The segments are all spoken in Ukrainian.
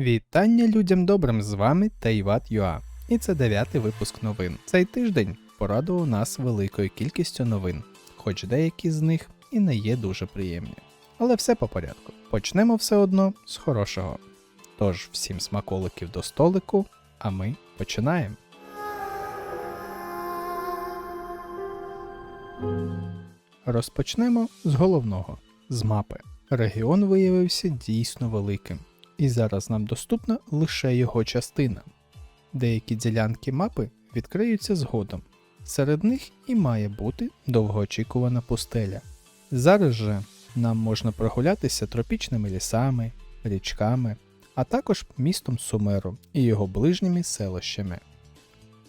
Вітання людям добрим з вами Тайват Юа. І це дев'ятий випуск новин. Цей тиждень порадував нас великою кількістю новин, хоч деякі з них і не є дуже приємні. Але все по порядку. Почнемо все одно з хорошого. Тож всім смаколиків до столику, а ми починаємо. Розпочнемо з головного з мапи. Регіон виявився дійсно великим, і зараз нам доступна лише його частина. Деякі ділянки мапи відкриються згодом. Серед них і має бути довгоочікувана пустеля. Зараз же нам можна прогулятися тропічними лісами, річками, а також містом Сумеру і його ближніми селищами.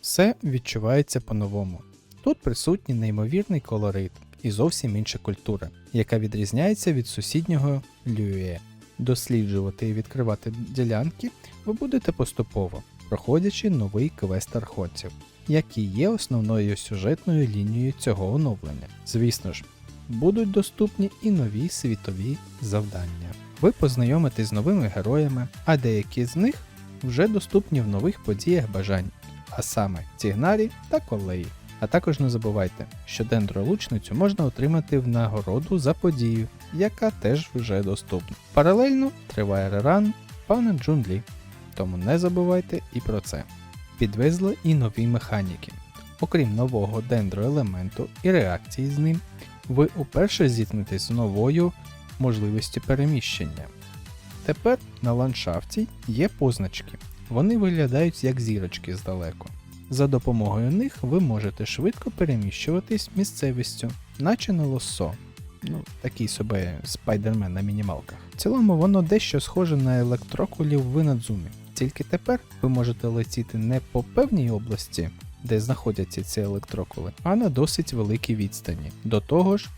Все відчувається по-новому. Тут присутній неймовірний колорит і зовсім інша культура, яка відрізняється від сусіднього Лює. Досліджувати і відкривати ділянки ви будете поступово, проходячи новий квест архонців, який є основною сюжетною лінією цього оновлення. Звісно ж, будуть доступні і нові світові завдання. Ви познайомитесь з новими героями, а деякі з них вже доступні в нових подіях бажань, а саме Тігнарі та Колеї. А також не забувайте, що дендролучницю можна отримати в нагороду за подію, яка теж вже доступна. Паралельно триває реран пана Джунлі, тому не забувайте і про це. Підвезли і нові механіки. Окрім нового дендроелементу і реакції з ним, ви уперше зіткнетесь з новою можливістю переміщення. Тепер на ландшафті є позначки. Вони виглядають як зірочки здалеку. За допомогою них ви можете швидко переміщуватись місцевістю, наче на лоссо. Ну, такий собі спайдермен на мінімалках. В цілому воно дещо схоже на електрокулів в Інадзумі. Тільки тепер ви можете летіти не по певній області, де знаходяться ці електрокули, а на досить великій відстані. До того ж,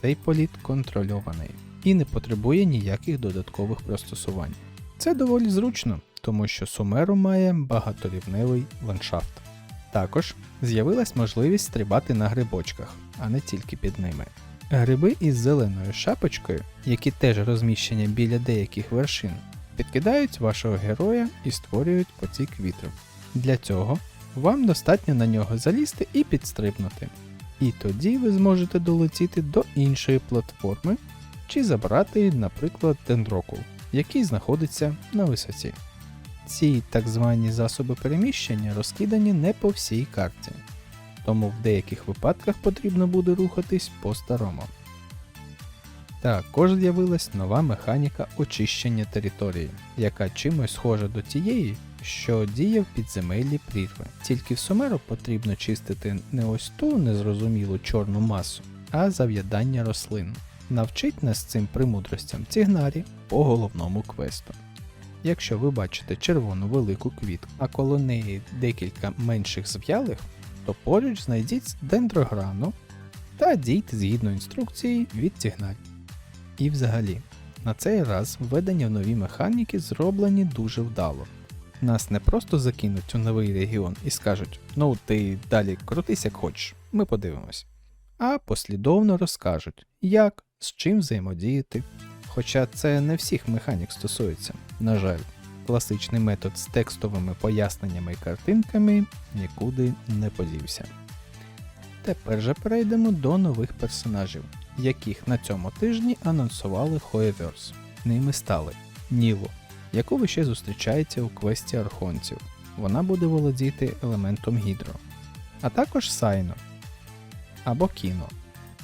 цей політ контрольований і не потребує ніяких додаткових пристосувань. Це доволі зручно, тому що Сумеру має багаторівневий ландшафт. Також з'явилась можливість стрибати на грибочках, а не тільки під ними. Гриби із зеленою шапочкою, які теж розміщені біля деяких вершин, підкидають вашого героя і створюють потік вітру. Для цього вам достатньо на нього залізти і підстрибнути. І тоді ви зможете долетіти до іншої платформи чи забрати, наприклад, дендрокул, який знаходиться на висоті. Ці так звані засоби переміщення розкидані не по всій карті, тому в деяких випадках потрібно буде рухатись по-старому. Також з'явилась нова механіка очищення території, яка чимось схожа до тієї, що діє в підземеллі прірви. Тільки в Сумеру потрібно чистити не ось ту незрозумілу чорну масу, а зав'ядання рослин. Навчить нас цим премудростям Цігнарі по головному квесту. Якщо ви бачите червону велику квітку, а коло неї декілька менших зв'ялих, то поруч знайдіть дендрограну та дійте згідно інструкції від Цігнарі. І взагалі, на цей раз введення в нові механіки зроблені дуже вдало. Нас не просто закинуть у новий регіон і скажуть, ну ти далі крутись як хочеш, ми подивимось. А послідовно розкажуть, як, з чим взаємодіяти. Хоча це не всіх механік стосується, на жаль, класичний метод з текстовими поясненнями і картинками нікуди не подівся. Тепер же перейдемо до нових персонажів, яких на цьому тижні анонсували Hoeverse. Ними стали Ніло, яку ви ще зустрічаєте у квесті архонців. Вона буде володіти елементом гідро, а також Сайно або Кіно.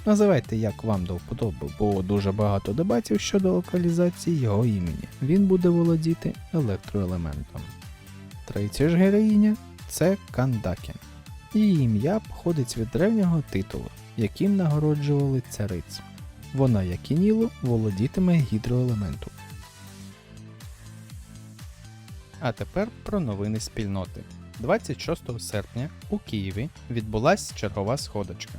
Називайте як вам до вподоби, бо дуже багато дебатів щодо локалізації його імені. Він буде володіти електроелементом. Третя ж героїня це Кандакен. Її ім'я походить від древнього титулу, яким нагороджували цариць. Вона, як і Ніло, володітиме гідроелементом. А тепер про новини спільноти. 26 серпня у Києві відбулася чергова сходочка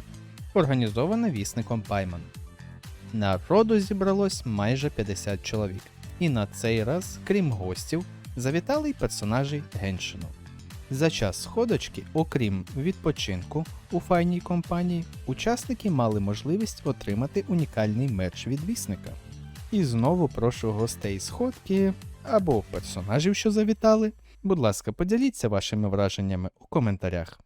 організована вісником Пайман. Народу зібралось майже 50 чоловік, і на цей раз, крім гостів, завітали й персонажі Геншину. За час сходочки, окрім відпочинку у файній компанії, учасники мали можливість отримати унікальний мерч від вісника. І знову прошу гостей сходки або персонажів, що завітали. Будь ласка, поділіться вашими враженнями у коментарях.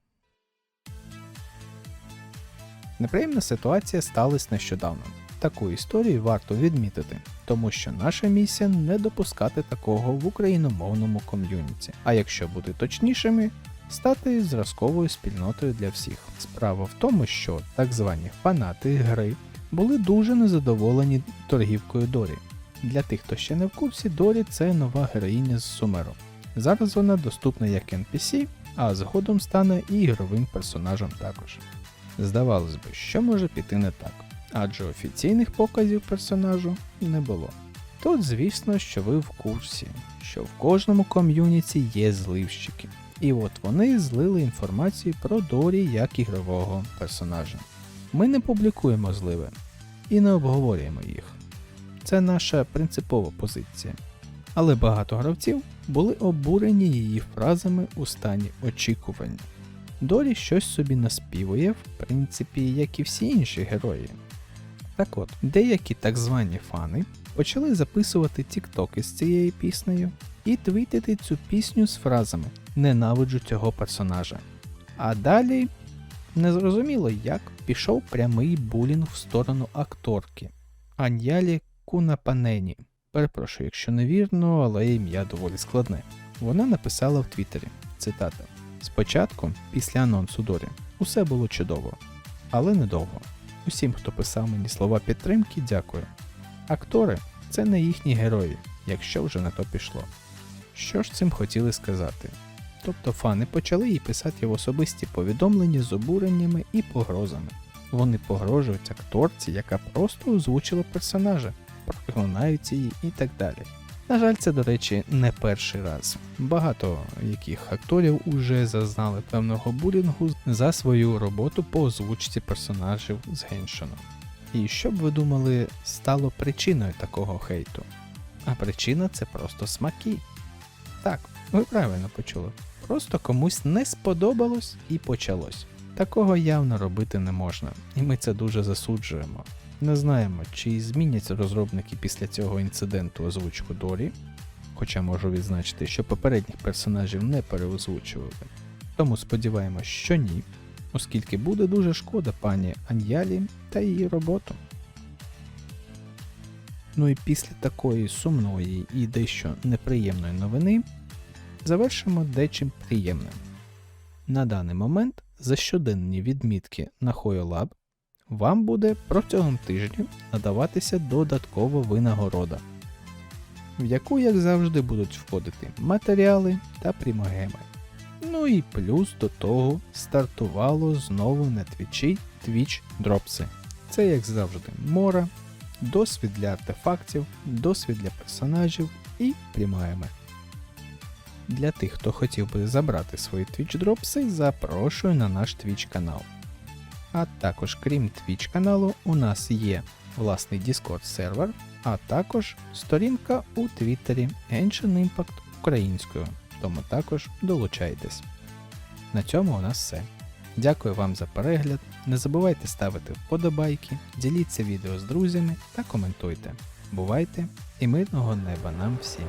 Неприємна ситуація сталася нещодавно. Таку історію варто відмітити, тому що наша місія не допускати такого в україномовному ком'юніті. А якщо бути точнішими, стати зразковою спільнотою для всіх. Справа в тому, що так звані фанати гри були дуже незадоволені торгівкою Дорі. Для тих, хто ще не в курсі, Дорі це нова героїня з Сумеру. Зараз вона доступна як NPC, а згодом стане і ігровим персонажем також. Здавалось би, що може піти не так, адже офіційних показів персонажу не було. Тут, звісно, що ви в курсі, що в кожному ком'юніті є зливщики. І от вони злили інформацію про Дорі як ігрового персонажа. Ми не публікуємо зливи і не обговорюємо їх. Це наша принципова позиція. Але багато гравців були обурені її фразами у стані очікування. Дорі щось собі наспівує, в принципі, як і всі інші герої. Так от, деякі так звані фани почали записувати тіктоки з цією піснею і твітити цю пісню з фразами Ненавиджу цього персонажа. А далі незрозуміло як пішов прямий булінг в сторону акторки Аньялі Кунапанені. Перепрошую, якщо невірно, але ім'я доволі складне. Вона написала в Твіттері цитата: Спочатку, після анонсу Дорі, усе було чудово, але недовго. Усім, хто писав мені слова підтримки, дякую. Актори це не їхні герої, якщо вже на то пішло. Що ж цим хотіли сказати? Тобто фани почали їй писати в особисті повідомлення з обуреннями і погрозами. Вони погрожують акторці, яка просто озвучила персонажа, проклинають її і так далі. На жаль, це, до речі, не перший раз. Багато яких акторів уже зазнали певного булінгу за свою роботу по озвучці персонажів з Геншином. І що б ви думали, стало причиною такого хейту? А причина це просто смаки. Так, ви правильно почули. Просто комусь не сподобалось і почалось. Такого явно робити не можна, і ми це дуже засуджуємо. Не знаємо, чи зміняться розробники після цього інциденту озвучку Дорі, хоча можу відзначити, що попередніх персонажів не переозвучували. Тому сподіваємось, що ні, оскільки буде дуже шкода пані Аньялі та її роботу. Ну і після такої сумної і дещо неприємної новини завершимо дечим приємним. На даний момент за щоденні відмітки на HoYoLab вам буде протягом тижня надаватися додаткова винагорода, в яку, як завжди, будуть входити матеріали та прімогеми. Ну і плюс до того стартувало знову на твічі Twitch дропси. Це, як завжди, мора, досвід для артефактів, досвід для персонажів і прімогеми. Для тих, хто хотів би забрати свої Twitch дропси, запрошую на наш Twitch канал. А також, крім Twitch каналу, у нас є власний Discord сервер, а також сторінка у Твіттері Genshin Impact українською, тому також долучайтесь. На цьому у нас все. Дякую вам за перегляд. Не забувайте ставити вподобайки, діліться відео з друзями та коментуйте. Бувайте і мирного неба нам всім!